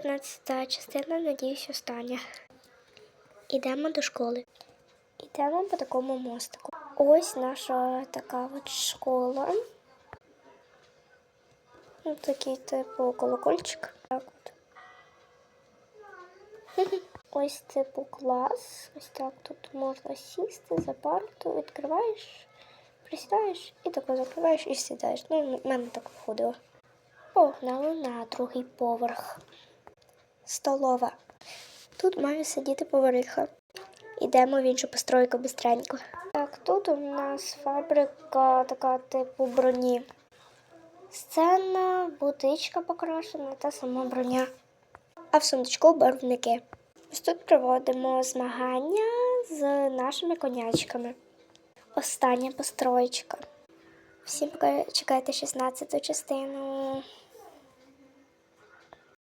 15 частина, надіюсь, остання. Ідемо до школи. Ідемо по такому мостику. Ось наша така от школа. Ну, такий типу колокольчик. Так от. Ось типу клас. Ось так тут можна сісти за парту, відкриваєш, присідаєш і тако закриваєш і сідаєш. Ну, в мене так виходило. Погнали на другий поверх. Столова. Тут має сидіти повариха. Ідемо в іншу постройку бистренько. Так, тут у нас фабрика така типу броні. Сцена, бутичка покрашена та сама броня. А в сундучку барвники. Ось тут проводимо змагання з нашими конячками. Остання построєчка. Всім чекайте 16 частину.